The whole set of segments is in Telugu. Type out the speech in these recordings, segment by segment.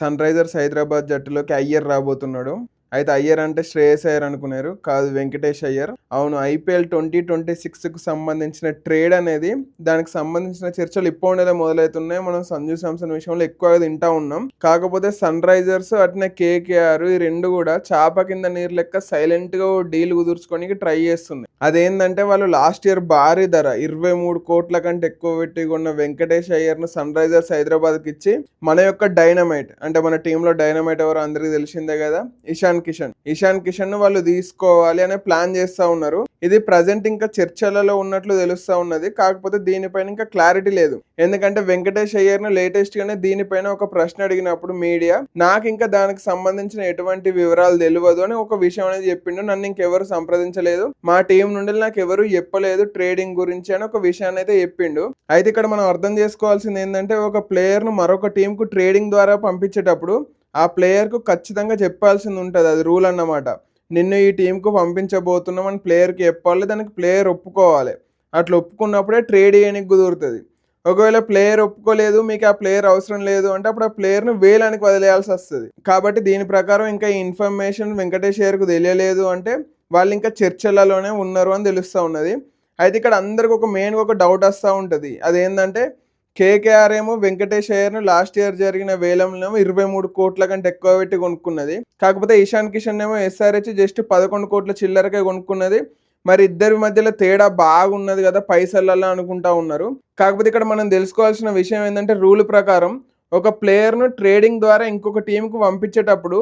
సన్ రైజర్స్ హైదరాబాద్ జట్టులోకి అయ్యర్ రాబోతున్నాడు. అయితే అయ్యర్ అంటే శ్రేయస్ అయ్యర్ అనుకున్నారు. కాదు వెంకటేష్ అయ్యర్. అవును ఐపీఎల్ ట్వంటీ ట్వంటీ సిక్స్కు సంబంధించిన ట్రేడ్ అనేది దానికి సంబంధించిన చర్చలు ఇప్పుడే మొదలవుతున్నాయి. మనం సంజు శాంసన్ విషయంలో ఎక్కువగా తింటా ఉన్నాం. కాకపోతే సన్ రైజర్స్ అట్నే కేకేఆర్ ఈ రెండు కూడా చాప కింద నీరు లెక్క సైలెంట్గా డీల్ కుదుర్చుకోనికి ట్రై చేస్తుంది అదేంటంటే వాళ్ళు లాస్ట్ ఇయర్ భారీ ధర ఇరవై మూడు కోట్ల కంటే ఎక్కువ పెట్టి కొన్న వెంకటేష్ అయ్యర్ను సన్ రైజర్స్ హైదరాబాద్కి ఇచ్చి మన యొక్క డైనమైట్ అంటే మన టీంలో డైనమైట్ ఎవరో అందరికీ తెలిసిందే కదా ఇషాన్ కిషన్. ఇషాన్ కిషన్ను వాళ్ళు తీసుకోవాలి అనే ప్లాన్ చేస్తా ఉన్నారు. ఇది ప్రజెంట్ ఇంకా చర్చలలో ఉన్నట్లు తెలుస్తా ఉన్నది. కాకపోతే దీనిపైన ఇంకా క్లారిటీ లేదు. ఎందుకంటే వెంకటేష్ అయ్యర్ను లేటెస్ట్ దీనిపైన ఒక ప్రశ్న అడిగినప్పుడు మీడియా నాకు ఇంకా దానికి సంబంధించిన ఎటువంటి వివరాలు తెలియదు అని ఒక విషయం అనేది చెప్పిండు. నన్ను ఇంకెవరు సంప్రదించలేదు. మా టీం నుండి నాకు ఎవరు చెప్పలేదు ట్రేడింగ్ గురించి అని ఒక విషయాన్ని అయితే చెప్పిండు. అయితే ఇక్కడ మనం అర్థం చేసుకోవాల్సింది ఏంటంటే ఒక ప్లేయర్ను మరొక టీంకు ట్రేడింగ్ ద్వారా పంపించేటప్పుడు ఆ ప్లేయర్కు ఖచ్చితంగా చెప్పాల్సింది ఉంటుంది. అది రూల్ అన్నమాట. నిన్ను ఈ టీంకు పంపించబోతున్నాం అని ప్లేయర్కి చెప్పాలి దానికి ప్లేయర్ ఒప్పుకోవాలి. అట్లా ఒప్పుకున్నప్పుడే ట్రేడ్ చేయడానికి కుదురుతుంది. ఒకవేళ ప్లేయర్ ఒప్పుకోలేదు మీకు ఆ ప్లేయర్ అవసరం లేదు అంటే అప్పుడు ఆ ప్లేయర్ను వేలానికి వదిలేయాల్సి వస్తుంది. కాబట్టి దీని ప్రకారం ఇంకా ఈ ఇన్ఫర్మేషన్ వెంకటేష్ తెలియలేదు అంటే వాళ్ళు ఇంకా చర్చలలోనే ఉన్నారు అని తెలుస్తూ ఉన్నది. అయితే ఇక్కడ అందరికి ఒక మెయిన్గా ఒక డౌట్ వస్తూ ఉంటుంది. అదేంటంటే కేకేఆర్ ఏమో వెంకటేష్ అయ్యర్ను లాస్ట్ ఇయర్ జరిగిన వేలంలో ఇరవై మూడు కోట్ల కంటే ఎక్కువ పెట్టి కొనుక్కున్నది. కాకపోతే ఇషాన్ కిషన్ ఏమో ఎస్ఆర్హెచ్ జస్ట్ పదకొండు కోట్ల చిల్లరకే కొనుక్కున్నది. మరి ఇద్దరి మధ్యలో తేడా బాగున్నది కదా పైసలల్లో అనుకుంటా ఉన్నారు. కాకపోతే ఇక్కడ మనం తెలుసుకోవాల్సిన విషయం ఏంటంటే రూల్ ప్రకారం ఒక ప్లేయర్ను ట్రేడింగ్ ద్వారా ఇంకొక టీంకు పంపించేటప్పుడు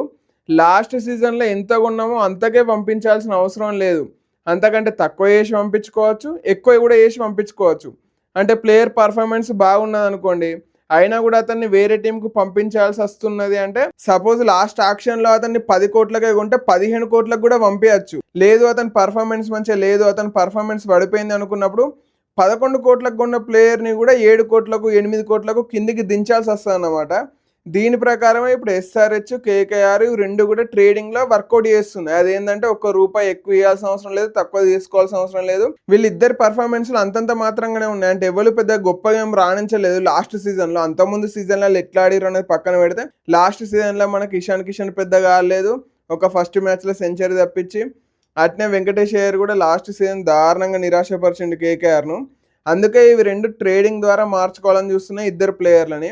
లాస్ట్ సీజన్లో ఎంత కొన్నామో అంతకే పంపించాల్సిన అవసరం లేదు. అంతకంటే తక్కువ వేసి పంపించుకోవచ్చు ఎక్కువ కూడా వేసి పంపించుకోవచ్చు. అంటే ప్లేయర్ పర్ఫార్మెన్స్ బాగున్నది అనుకోండి అయినా కూడా అతన్ని వేరే టీంకు పంపించాల్సి వస్తున్నది అంటే సపోజ్ లాస్ట్ ఆక్షన్లో అతన్ని పది కోట్లకే కొంటే పదిహేను కోట్లకు కూడా పంపించచ్చు లేదు అతని పర్ఫార్మెన్స్ మంచిగా లేదు అతని పర్ఫార్మెన్స్ పడిపోయింది అనుకున్నప్పుడు పదకొండు కోట్లకు కొన్న ప్లేయర్ని కూడా ఏడు కోట్లకు ఎనిమిది కోట్లకు కిందికి దించాల్సి వస్తుంది అన్నమాట దీని ప్రకారమే ఇప్పుడు ఎస్ఆర్హెచ్ కేకేఆర్ రెండు కూడా ట్రేడింగ్లో వర్కౌట్ చేస్తుంది. అదేంటంటే ఒక్క రూపాయి ఎక్కువ ఇవ్వాల్సిన అవసరం లేదు తక్కువ తీసుకోవాల్సిన అవసరం లేదు. వీళ్ళిద్దరు పర్ఫార్మెన్స్ అంతంత మాత్రంగానే ఉన్నాయి. అంటే ఎవరు పెద్ద గొప్పగా ఏం రాణించలేదు లాస్ట్ సీజన్లో. అంతకుముందు సీజన్లో ఎట్లా ఆడిరు అనేది పక్కన పెడితే లాస్ట్ సీజన్లో మనకి ఇషాన్ కిషన్ పెద్దగా ఆడలేదు. ఒక ఫస్ట్ మ్యాచ్లో సెంచరీ తప్పించి అట్నే వెంకటేష్ అయ్యర్ కూడా లాస్ట్ సీజన్ దారుణంగా నిరాశపరిచిండు కేకేఆర్ను అందుకే ఇవి రెండు ట్రేడింగ్ ద్వారా మార్చుకోవాలని చూస్తున్నాయి ఇద్దరు ప్లేయర్లని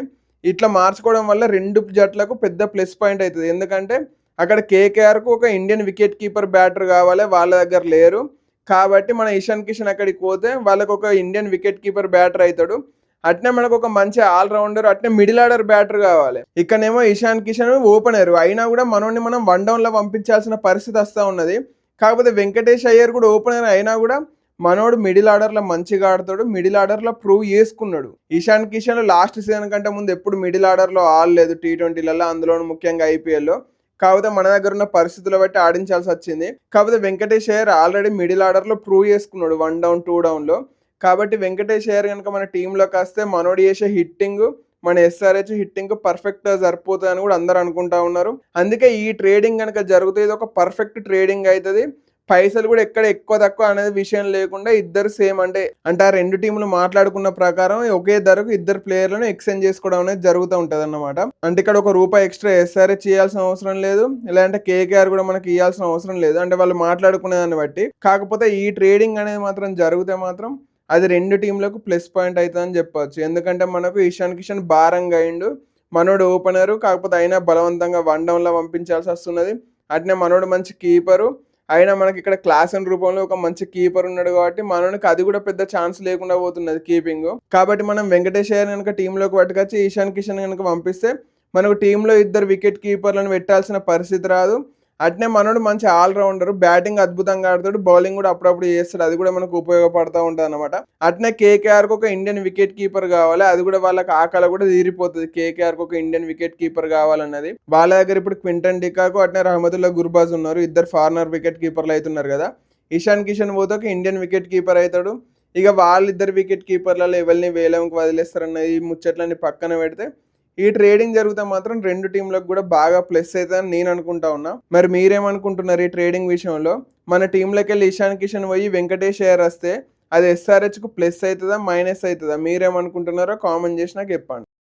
ఇట్లా మార్చుకోవడం వల్ల రెండు జట్లకు పెద్ద ప్లస్ పాయింట్ అవుతుంది. ఎందుకంటే అక్కడ కేకేఆర్కు ఒక ఇండియన్ వికెట్ కీపర్ బ్యాటర్ కావాలి వాళ్ళ దగ్గర లేరు. కాబట్టి మన ఇషాన్ కిషన్ అక్కడికి పోతే వాళ్ళకు ఒక ఇండియన్ వికెట్ కీపర్ బ్యాటర్ అవుతాడు. అట్నే మనకు ఒక మంచి ఆల్రౌండర్ అట్నే మిడిల్ ఆర్డర్ బ్యాటర్ కావాలి. ఇక్కడనేమో ఇషాన్ కిషన్ ఓపెనర్ అయినా కూడా మనోడిని మనం వన్ డౌన్లో పంపించాల్సిన పరిస్థితి వస్తూ ఉన్నది. కాకపోతే వెంకటేష్ అయ్యర్ కూడా ఓపెనర్ అయినా కూడా మనోడు మిడిల్ ఆర్డర్లో మంచిగా ఆడతాడు మిడిల్ ఆర్డర్లో ప్రూవ్ చేసుకున్నాడు. ఇషాన్ కిషన్ లాస్ట్ సీజన్ కంటే ముందు ఎప్పుడు మిడిల్ ఆర్డర్లో ఆడలేదు టీ ట్వంటీలలో అందులోనూ ముఖ్యంగా ఐపీఎల్లో. కాకపోతే మన దగ్గర ఉన్న పరిస్థితులు బట్టి ఆడించాల్సి వచ్చింది. కాకపోతే వెంకటేష్ అయ్యర్ ఆల్రెడీ మిడిల్ ఆర్డర్లో ప్రూవ్ చేసుకున్నాడు వన్ డౌన్ టూ డౌన్లో. కాబట్టి వెంకటేష్ అయ్యర్ కనుక మన టీంలోకి వస్తే మనోడు చేసే హిట్టింగ్ మన ఎస్ఆర్హెచ్ హిట్టింగ్ పర్ఫెక్ట్ సరిపోతుంది అని కూడా అందరు అనుకుంటా ఉన్నారు. అందుకే ఈ ట్రేడింగ్ కనుక జరుగుతుంది ఒక పర్ఫెక్ట్ ట్రేడింగ్ అవుతుంది. పైసలు కూడా ఎక్కడ ఎక్కువ తక్కువ అనేది విషయం లేకుండా ఇద్దరు సేమ్ అంటే అంటే ఆ రెండు టీంలు మాట్లాడుకున్న ప్రకారం ఒకే ధరకు ఇద్దరు ప్లేయర్లను ఎక్స్చేంజ్ చేసుకోవడం అనేది జరుగుతూ ఉంటుంది అన్నమాట అంటే ఇక్కడ ఒక రూపాయి ఎక్స్ట్రా ఎస్ఆర్ఏ చేయాల్సిన అవసరం లేదు లేదంటే కేకేఆర్ కూడా మనకి ఇవ్వాల్సిన అవసరం లేదు. అంటే వాళ్ళు మాట్లాడుకునే దాన్ని బట్టి కాకపోతే ఈ ట్రేడింగ్ అనేది మాత్రం జరిగితే మాత్రం అది రెండు టీంలకు ప్లస్ పాయింట్ అవుతుందని చెప్పవచ్చు ఎందుకంటే మనకు ఇషాన్ కిషన్ భారంగా అయిండు మనోడు ఓపెనరు కాకపోతే అయినా బలవంతంగా వన్ డౌన్లో పంపించాల్సి వస్తున్నది. అట్నే మనోడు మంచి కీపరు అయినా మనకి ఇక్కడ క్లాస్ అండ్ రూపంలో ఒక మంచి కీపర్ ఉన్నాడు కాబట్టి మనకి అది కూడా పెద్ద ఛాన్స్ లేకుండా పోతున్నది కీపింగ్ కాబట్టి మనం వెంకటేష్ అయ్యర్ కనుక టీంలోకి పట్టుకొచ్చి ఈశాన్ కిషన్ కనుక పంపిస్తే మనకు టీంలో ఇద్దరు వికెట్ కీపర్లను పెట్టాల్సిన పరిస్థితి రాదు. అట్నే మనోడు మంచి ఆల్రౌండర్ బ్యాటింగ్ అద్భుతంగా ఆడతాడు బౌలింగ్ కూడా అప్పుడప్పుడు చేస్తాడు అది కూడా మనకు ఉపయోగపడతా ఉంటుంది అనమాట అట్నే కేకేఆర్కి ఒక ఇండియన్ వికెట్ కీపర్ కావాలి అది కూడా వాళ్ళకి ఆకలి కూడా తీరిపోతుంది. కేకేఆర్కి ఒక ఇండియన్ వికెట్ కీపర్ కావాలన్నది. వాళ్ళ దగ్గర ఇప్పుడు క్వింటన్ డికాకు అట్నే రహమతుల్లా గుర్బాజ్ ఉన్నారు. ఇద్దరు ఫారినర్ వికెట్ కీపర్లు అవుతున్నారు కదా. ఇషాన్ కిషన్ పోతే ఒక ఇండియన్ వికెట్ కీపర్ అవుతాడు ఇక వాళ్ళిద్దరు వికెట్ కీపర్లలో ఎవరిని వేలంకి వదిలేస్తారన్నది ఈ ముచ్చట్లన్నీ పక్కన పెడితే ఈ ట్రేడింగ్ జరిగితే మాత్రం రెండు టీంలకు కూడా బాగా ప్లస్ అవుతుందని నేను అనుకుంటా ఉన్నా. మరి మీరేమనుకుంటున్నారు ఈ ట్రేడింగ్ విషయంలో? మన టీంలోకి వెళ్ళి ఇషాన్ కిషన్ పోయి వెంకటేష్ అయ్యర్ వస్తే అది ఎస్ఆర్హెచ్కు ప్లస్ అవుతుందా మైనస్ అవుతుందా? మీరేమనుకుంటున్నారో కామెంట్ చేసి నాకు చెప్పండి.